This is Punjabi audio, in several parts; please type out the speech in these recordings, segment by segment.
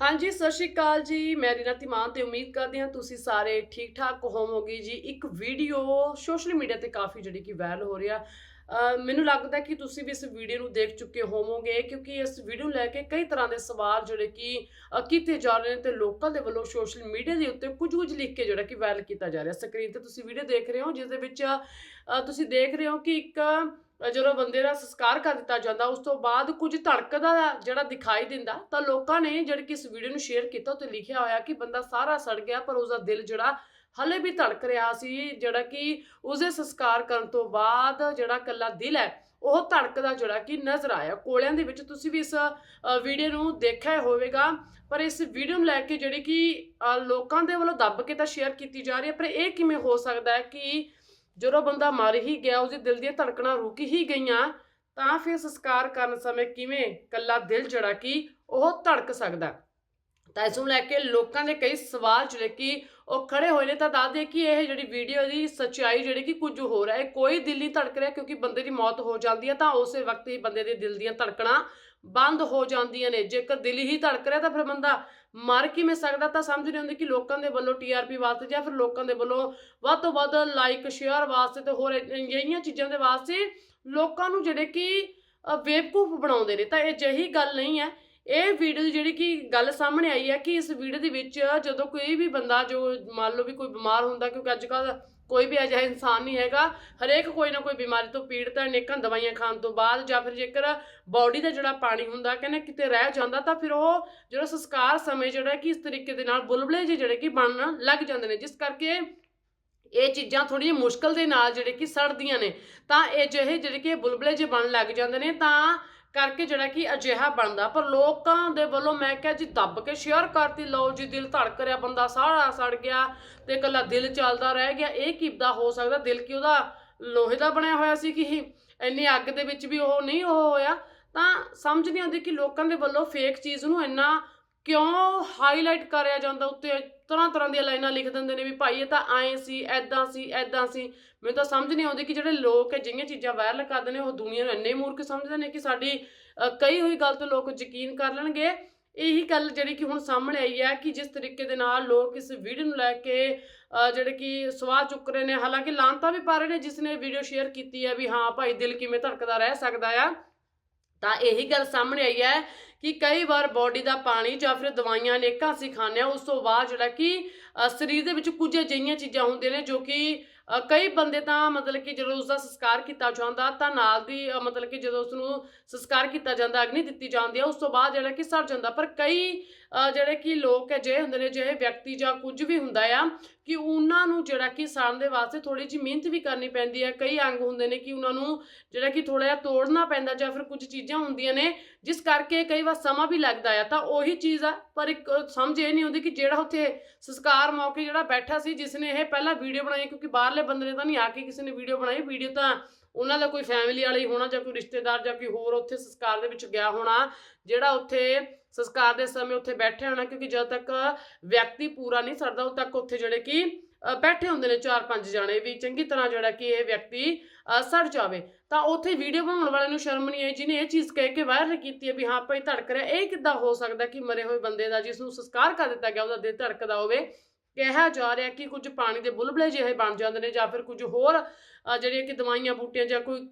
ਹਾਂਜੀ, ਸਤਿ ਸ਼੍ਰੀ ਅਕਾਲ ਜੀ। ਮੈਂ ਰੀਨਾ ਧੀਮਾਨ ਤੇ ਉਮੀਦ ਕਰਦੇ ਹਾਂ ਤੁਸੀਂ ਸਾਰੇ ਠੀਕ ਠਾਕ ਹੋਵੋਗੇ ਜੀ। ਇੱਕ ਵੀਡੀਓ ਸੋਸ਼ਲ ਮੀਡੀਆ ਤੇ ਕਾਫੀ ਜਿਹੜੀ ਕਿ ਵਾਇਰਲ ਹੋ ਰਿਹਾ ਮੈਨੂੰ ਲੱਗਦਾ ਕਿ ਤੁਸੀਂ ਵੀ ਇਸ ਵੀਡੀਓ ਨੂੰ ਦੇਖ ਚੁੱਕੇ ਹੋਵੋਗੇ ਕਿਉਂਕਿ ਇਸ ਵੀਡੀਓ ਨੂੰ ਲੈ ਕੇ ਕਈ ਤਰ੍ਹਾਂ ਦੇ ਸਵਾਲ ਜਿਹੜੇ ਕਿ ਕੀਤੇ ਜਾ ਰਹੇ ਨੇ ਤੇ ਲੋਕਾਂ ਦੇ ਵੱਲੋਂ ਸੋਸ਼ਲ ਮੀਡੀਆ ਦੇ ਉੱਤੇ ਕੁਝ ਕੁਝ ਲਿਖ ਕੇ ਜਿਹੜਾ ਕਿ ਵਾਇਰਲ ਕੀਤਾ ਜਾ ਰਿਹਾ। ਸਕਰੀਨ ਤੇ ਤੁਸੀਂ ਵੀਡੀਓ ਦੇਖ ਰਹੇ ਹੋ, ਜਿਸ ਦੇ ਵਿੱਚ ਤੁਸੀਂ ਦੇਖ ਰਹੇ ਹੋ ਕਿ ਇੱਕ ਜਦੋਂ ਬੰਦੇ ਦਾ ਸੰਸਕਾਰ ਕਰ ਦਿੱਤਾ ਜਾਂਦਾ, ਉਸ ਤੋਂ ਬਾਅਦ ਕੁਝ ਧੜਕਦਾ ਜਿਹੜਾ ਦਿਖਾਈ ਦਿੰਦਾ, ਤਾਂ ਲੋਕਾਂ ਨੇ ਜਿਹੜੀ ਕਿ ਇਸ ਵੀਡੀਓ ਨੂੰ ਸ਼ੇਅਰ ਕੀਤਾ, ਉੱਤੇ ਲਿਖਿਆ ਹੋਇਆ ਕਿ ਬੰਦਾ ਸਾਰਾ ਸੜ ਗਿਆ, ਪਰ ਉਸ ਦਾ ਦਿਲ ਜਿਹੜਾ ਹਲੇ ਵੀ ਧੜਕ ਰਿਹਾ ਸੀ, ਜਿਹੜਾ ਕਿ ਉਸਦੇ ਸੰਸਕਾਰ ਕਰਨ ਤੋਂ ਬਾਅਦ ਜਿਹੜਾ ਕੱਲਾ ਦਿਲ ਹੈ, ਉਹ ਧੜਕਦਾ ਜਿਹੜਾ ਕਿ ਨਜ਼ਰ ਆਇਆ। ਕੋਲਿਆਂ ਦੇ ਵਿੱਚ ਤੁਸੀਂ ਵੀ ਇਸ ਵੀਡੀਓ ਨੂੰ ਦੇਖਿਆ ਹੋਵੇਗਾ, ਪਰ ਇਸ ਵੀਡੀਓ ਨੂੰ ਲੈ ਕੇ ਜਿਹੜੀ ਕਿ ਲੋਕਾਂ ਦੇ ਵੱਲੋਂ ਦੱਬ ਕੇ ਤਾਂ ਸ਼ੇਅਰ ਕੀਤੀ ਜਾ ਰਹੀ ਹੈ, ਪਰ ਇਹ ਕਿਵੇਂ ਹੋ ਸਕਦਾ ਹੈ ਕਿ ਜਦੋਂ ਬੰਦਾ ਮਰ ਹੀ ਗਿਆ ਉਸਦੇ ਦਿਲ ਦੀਆਂ ਧੜਕਣਾਂ ਰੁਕ ਹੀ ਗਈਆਂ, ਤਾਂ ਫਿਰ ਸੰਸਕਾਰ ਕਰਨ ਸਮੇਂ ਕਿਵੇਂ ਕੱਲਾ ਦਿਲ ਜਿਹੜਾ ਕਿ, ਉਹ ਧੜਕ ਸਕਦਾ। ਤਾਂ ਇਸ ਨੂੰ ਲੈ ਕੇ ਲੋਕਾਂ ਦੇ ਕਈ ਸਵਾਲ ਜਿਹੜੇ ਕਿ ਉਹ ਖੜੇ ਹੋਏ ਨੇ। ਤਾਂ ਦੱਸ ਦੇ ਕਿ ਇਹ ਜਿਹੜੀ ਵੀਡੀਓ ਦੀ ਸੱਚਾਈ ਜਿਹੜੀ ਕਿ ਕੁਝ ਹੋ ਰਿਹਾ ਹੈ, ਕੋਈ ਦਿਲ ਨਹੀਂ ਧੜਕ ਰਿਹਾ ਕਿਉਂਕਿ ਬੰਦੇ ਦੀ ਮੌਤ ਹੋ ਜਾਂਦੀ ਹੈ, ਤਾਂ ਉਸੇ ਵਕਤ ਹੀ ਬੰਦੇ ਦੇ ਦਿਲ ਦੀਆਂ ਧੜਕਣਾ ਬੰਦ ਹੋ ਜਾਂਦੀਆਂ ਨੇ। ਜੇਕਰ ਦਿਲ ਹੀ ਧੜਕ ਰਿਹਾ ਤਾਂ ਫਿਰ ਬੰਦਾ ਮਰ ਕਿਵੇਂ ਸਕਦਾ? ਤਾਂ ਸਮਝ ਨਹੀਂ ਆਉਂਦੀ ਕਿ ਲੋਕਾਂ ਦੇ ਵੱਲੋਂ ਟੀਆਰਪੀ ਵਾਸਤੇ ਜਾਂ ਫਿਰ ਲੋਕਾਂ ਦੇ ਵੱਲੋਂ ਵੱਧ ਤੋਂ ਵੱਧ ਲਾਈਕ ਸ਼ੇਅਰ ਵਾਸਤੇ ਤੇ ਹੋਰ ਇਹੀਆਂ ਚੀਜ਼ਾਂ ਦੇ ਵਾਸਤੇ ਲੋਕਾਂ ਨੂੰ ਜਿਹੜੇ ਕਿ ਬੇਵਕੂਫ ਬਣਾਉਂਦੇ ਨੇ। ਤਾਂ ਇਹ ਜਹੀ ਗੱਲ ਨਹੀਂ ਹੈ ਇਹ ਵੀਡੀਓ ਦੀ ਜਿਹੜੀ ਕਿ ਗੱਲ ਸਾਹਮਣੇ ਆਈ ਹੈ ਕਿ ਇਸ ਵੀਡੀਓ ਦੇ ਵਿੱਚ ਜਦੋਂ ਕੋਈ ਵੀ ਬੰਦਾ ਜੋ ਮੰਨ ਲਓ ਵੀ ਕੋਈ ਬਿਮਾਰ ਹੁੰਦਾ, ਕਿਉਂਕਿ ਅੱਜ ਕੱਲ ਕੋਈ ਵੀ ਅਜਿਹਾ ਇਨਸਾਨ ਨਹੀਂ ਹੈਗਾ, ਹਰੇਕ ਕੋਈ ਨਾ ਕੋਈ ਬਿਮਾਰੀ ਤੋਂ ਪੀੜਤ ਹੈ ਅਨੇਕਾਂ ਦਵਾਈਆਂ ਖਾਣ ਤੋਂ ਬਾਅਦ ਜਾਂ ਫਿਰ ਜੇਕਰ ਬਾਡੀ ਦਾ ਜਿਹੜਾ ਪਾਣੀ ਹੁੰਦਾ, ਕਹਿੰਦੇ ਕਿਤੇ ਰਹਿ ਜਾਂਦਾ, ਤਾਂ ਫਿਰ ਉਹ ਜਿਹੜਾ ਸੰਸਕਾਰ ਸਮੇਂ ਜਿਹੜਾ ਕਿ ਇਸ ਤਰੀਕੇ ਦੇ ਨਾਲ ਬੁਲਬਲੇ ਜਿਹੇ ਜਿਹੜੇ ਕਿ ਬਣਨ ਲੱਗ ਜਾਂਦੇ ਨੇ, ਜਿਸ ਕਰਕੇ ਇਹ ਚੀਜ਼ਾਂ ਥੋੜ੍ਹੀਆਂ ਮੁਸ਼ਕਲ ਦੇ ਨਾਲ ਜਿਹੜੇ ਕਿ ਸੜਦੀਆਂ ਨੇ, ਤਾਂ ਇਹ ਜਿਹੇ ਜਿਹੜੇ ਕਿ ਬੁਲਬਲੇ ਜੇ ਬਣ ਲੱਗ ਜਾਂਦੇ ਨੇ, ਤਾਂ ਕਰਕੇ ਜਿਹੜਾ ਕਿ ਅਜਿਹਾ ਬਣਦਾ। ਪਰ ਲੋਕਾਂ ਦੇ ਵੱਲੋਂ ਮੈਂ ਕਿਹਾ ਜੀ, ਦੱਬ ਕੇ ਸ਼ੇਅਰ ਕਰਤੀ। ਲਓ ਜੀ, ਦਿਲ ਧੜਕ ਰਿਹਾ, ਬੰਦਾ ਸਾਰਾ ਸੜ ਗਿਆ ਤੇ ਇਕੱਲਾ ਦਿਲ ਚੱਲਦਾ ਰਹਿ ਗਿਆ। ਇਹ ਕਿੱਦਾਂ ਹੋ ਸਕਦਾ? ਦਿਲ ਕੀ ਉਹਦਾ ਲੋਹੇ ਦਾ ਬਣਿਆ ਹੋਇਆ ਸੀ ਕਿ ਇੰਨੀ ਅੱਗ ਦੇ ਵਿੱਚ ਵੀ ਉਹ ਨਹੀਂ ਉਹ ਹੋਇਆ? ਤਾਂ ਸਮਝ ਨਹੀਂ ਆਉਂਦੀ ਕਿ ਲੋਕਾਂ ਦੇ ਵੱਲੋਂ ਫੇਕ ਚੀਜ਼ ਨੂੰ ਇੰਨਾ ਕਿਉਂ ਹਾਈਲਾਈਟ ਕਰਿਆ ਜਾਂਦਾ ਉੱਤੇ? ਤਰ੍ਹਾਂ ਤਰ੍ਹਾਂ ਦੀਆਂ ਲਾਈਨਾਂ ਲਿਖ ਦਿੰਦੇ ਨੇ ਵੀ ਭਾਈ ਇਹ ਤਾਂ ਐਂ ਸੀ ਐਦਾਂ ਸੀ ਐਦਾਂ ਸੀ। ਮੈਨੂੰ ਤਾਂ ਸਮਝ ਨਹੀਂ ਆਉਂਦੀ ਕਿ ਜਿਹੜੇ ਲੋਕ ਹੈ, ਜਿਹੀਆਂ ਚੀਜ਼ਾਂ ਵਾਇਰਲ ਕਰਦੇ ਨੇ, ਉਹ ਦੁਨੀਆ ਨੂੰ ਇੰਨੇ ਮੂਰਖ ਸਮਝਦੇ ਨੇ ਕਿ ਸਾਡੀ ਕਈ ਹੋਈ ਗੱਲ ਤੇ ਲੋਕ ਯਕੀਨ ਕਰ ਲੈਣਗੇ। ਇਹੀ ਗੱਲ ਜਿਹੜੀ ਕਿ ਹੁਣ ਸਾਹਮਣੇ ਆਈ ਹੈ ਕਿ ਜਿਸ ਤਰੀਕੇ ਦੇ ਨਾਲ ਲੋਕ ਇਸ ਵੀਡੀਓ ਨੂੰ ਲੈ ਕੇ ਜਿਹੜੇ ਕਿ ਸਵਾਹ ਚੁੱਕ ਰਹੇ ਨੇ, ਹਾਲਾਂਕਿ ਲਾਂਤਾ ਵੀ ਪਾ ਰਹੇ ਨੇ, ਜਿਸ ਨੇ ਵੀਡੀਓ ਸ਼ੇਅਰ ਕੀਤੀ ਹੈ ਵੀ ਹਾਂ ਭਾਈ ਦਿਲ ਕਿਵੇਂ ਧੜਕਦਾ ਰਹਿ ਸਕਦਾ ਆ। ਤਾਂ ਇਹੀ ਗੱਲ ਸਾਹਮਣੇ ਆਈ ਹੈ ਕਿ ਕਈ ਵਾਰ ਬਾਡੀ ਦਾ ਪਾਣੀ ਜਾਂ ਫਿਰ ਦਵਾਈਆਂ ਅਨੇਕਾਂ ਅਸੀਂ ਖਾਂਦੇ ਹਾਂ, ਉਸ ਤੋਂ ਬਾਅਦ ਜਿਹੜਾ ਕਿ ਸਰੀਰ ਦੇ ਵਿੱਚ ਕੁਝ ਅਜਿਹੀਆਂ ਚੀਜ਼ਾਂ ਹੁੰਦੀਆਂ ਨੇ ਜੋ ਕਿ ਕਈ ਬੰਦੇ ਤਾਂ ਮਤਲਬ ਕਿ ਜਦੋਂ ਉਸ ਦਾ ਸੰਸਕਾਰ ਕੀਤਾ ਜਾਂਦਾ ਤਾਂ ਨਾਲ ਦੀ ਮਤਲਬ ਕਿ ਜਦੋਂ ਉਸ ਨੂੰ ਸੰਸਕਾਰ ਕੀਤਾ ਜਾਂਦਾ, ਅਗਨੀ ਦਿੱਤੀ ਜਾਂਦੀ ਹੈ ਉਸ ਤੋਂ ਬਾਅਦ ਜਿਹੜਾ ਕਿ ਸੜ ਜਾਂਦਾ। ਪਰ ਕਈ ਜਿਹੜੇ ਕਿ ਲੋਕ ਅਜਿਹੇ ਹੁੰਦੇ ਨੇ, ਜਿਹੇ ਵਿਅਕਤੀ ਜਾਂ ਕੁਝ ਵੀ ਹੁੰਦਾ ਆ, ਕਿ ਉਹਨਾਂ ਨੂੰ ਜਿਹੜਾ ਕਿ ਸੜਨ ਦੇ ਵਾਸਤੇ ਥੋੜੀ ਜਿਹੀ ਮਿਹਨਤ ਵੀ ਕਰਨੀ ਪੈਂਦੀ ਹੈ ਕਈ ਅੰਗ ਹੁੰਦੇ ਨੇ ਕਿ ਉਹਨਾਂ ਨੂੰ ਜਿਹੜਾ ਕਿ ਥੋੜਾ ਜਿਹਾ ਤੋੜਨਾ ਪੈਂਦਾ ਜਾਂ ਫਿਰ ਕੁਝ ਚੀਜ਼ਾਂ ਹੁੰਦੀਆਂ ਨੇ, ਜਿਸ ਕਰਕੇ ਕਈ ਵਾਰ ਸਮਾਂ ਵੀ ਲੱਗਦਾ ਆ। ਤਾਂ ਉਹੀ ਚੀਜ਼ ਆ, ਪਰ ਇੱਕ ਸਮਝ ਇਹ ਨਹੀਂ ਆਉਂਦੀ ਕਿ ਜਿਹੜਾ ਉੱਥੇ ਸੰਸਕਾਰ ਮੌਕੇ ਜਿਹੜਾ ਬੈਠਾ ਸੀ, ਜਿਸ ਨੇ ਇਹ ਪਹਿਲਾਂ ਵੀਡੀਓ ਬਣਾਈ ਕਿਉਂਕਿ ਬਾਹਰ ਬਾਹਰਲੇ ਬੰਦੇ ਨੇ ਤਾਂ ਨਹੀਂ ਆ ਕੇ ਕਿਸੇ ਨੇ ਵੀਡੀਓ ਬਣਾਈ। ਵੀਡੀਓ ਤਾਂ ਉਹਨਾਂ ਦਾ ਕੋਈ ਫੈਮਿਲੀ ਵਾਲਾ ਹੀ ਹੋਣਾ ਜਾਂ ਕੋਈ ਰਿਸ਼ਤੇਦਾਰ ਜਾਂ ਕੋਈ ਹੋਰ ਉੱਥੇ ਸੰਸਕਾਰ ਦੇ ਵਿੱਚ ਗਿਆ ਹੋਣਾ, ਜਿਹੜਾ ਉੱਥੇ ਸੰਸਕਾਰ ਦੇ ਸਮੇਂ ਉੱਥੇ ਬੈਠੇ ਹੋਣਾ, ਕਿਉਂਕਿ ਜਦ ਤੱਕ ਵਿਅਕਤੀ ਪੂਰਾ ਨਹੀਂ ਸਰਦਾ, ਉਦ ਤੱਕ ਉੱਥੇ ਜਿਹੜੇ ਕਿ ਬੈਠੇ ਹੁੰਦੇ ਨੇ ਚਾਰ ਪੰਜ ਜਾਣੇ ਵੀ, ਚੰਗੀ ਤਰ੍ਹਾਂ ਜਿਹੜਾ ਕਿ ਇਹ ਵਿਅਕਤੀ ਸੜ ਜਾਵੇ। ਤਾਂ ਉੱਥੇ ਵੀਡੀਓ ਬਣਾਉਣ ਵਾਲੇ ਨੂੰ ਸ਼ਰਮ ਨਹੀਂ ਆਈ, ਜਿਹਨੇ ਇਹ ਚੀਜ਼ ਕਹਿ ਕੇ ਵਾਇਰਲ ਕੀਤੀ ਹੈ ਵੀ ਹਾਂ ਭਾਈ ਧੜਕ ਰਿਹਾ, ਇਹ ਕਿੱਦਾਂ ਹੋ ਸਕਦਾ ਕਿ ਮਰੇ ਹੋਏ ਬੰਦੇ ਦਾ, ਜਿਸ ਨੂੰ ਸੰਸਕਾਰ ਕਰ ਦਿੱਤਾ ਗਿਆ, ਉਹਦਾ ਦਿਲ ਧੜਕਦਾ ਹੋਵੇ ਕਿਹਾ ਜਾ ਰਿਹਾ ਕਿ ਕੁਝ ਪਾਣੀ ਦੇ ਬੁਲਬੁਲੇ ਜਿਹੇ ਬਣ ਜਾਂਦੇ ਨੇ ਜਾਂ ਫਿਰ ਕੁਝ ਹੋਰ ਜਿਹੜੀਆਂ ਕਿ ਦਵਾਈਆਂ, ਬੂਟੀਆਂ ਜਾਂ ਕੋਈ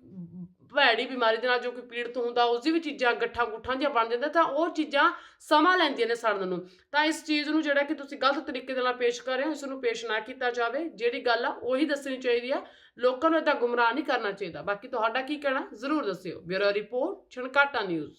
ਭੈੜੀ ਬਿਮਾਰੀ ਦੇ ਨਾਲ ਜੋ ਕੋਈ ਪੀੜਤ ਹੁੰਦਾ, ਉਸ ਦੀ ਵੀ ਚੀਜ਼ਾਂ ਗੱਠਾਂ ਗੁੱਠਾਂ ਦੀਆਂ ਬਣ ਜਾਂਦਾ ਤਾਂ ਉਹ ਚੀਜ਼ਾਂ ਸਮਾਂ ਲੈਂਦੀਆਂ ਨੇ ਸੜਨ ਨੂੰ। ਤਾਂ ਇਸ ਚੀਜ਼ ਨੂੰ ਜਿਹੜਾ ਕਿ ਤੁਸੀਂ ਗਲਤ ਤਰੀਕੇ ਦੇ ਨਾਲ ਪੇਸ਼ ਕਰ ਰਹੇ ਹੋ, ਇਸ ਨੂੰ ਪੇਸ਼ ਨਾ ਕੀਤਾ ਜਾਵੇ। ਜਿਹੜੀ ਗੱਲ ਆ, ਉਹੀ ਦੱਸਣੀ ਚਾਹੀਦੀ ਆ। ਲੋਕਾਂ ਨੂੰ ਇਦਾਂ ਗੁੰਮਰਾਹ ਨਹੀਂ ਕਰਨਾ ਚਾਹੀਦਾ। ਬਾਕੀ ਤੁਹਾਡਾ ਕੀ ਕਹਿਣਾ? ਜ਼ਰੂਰ ਦੱਸਿਓ। Bureau report, Chhankata news.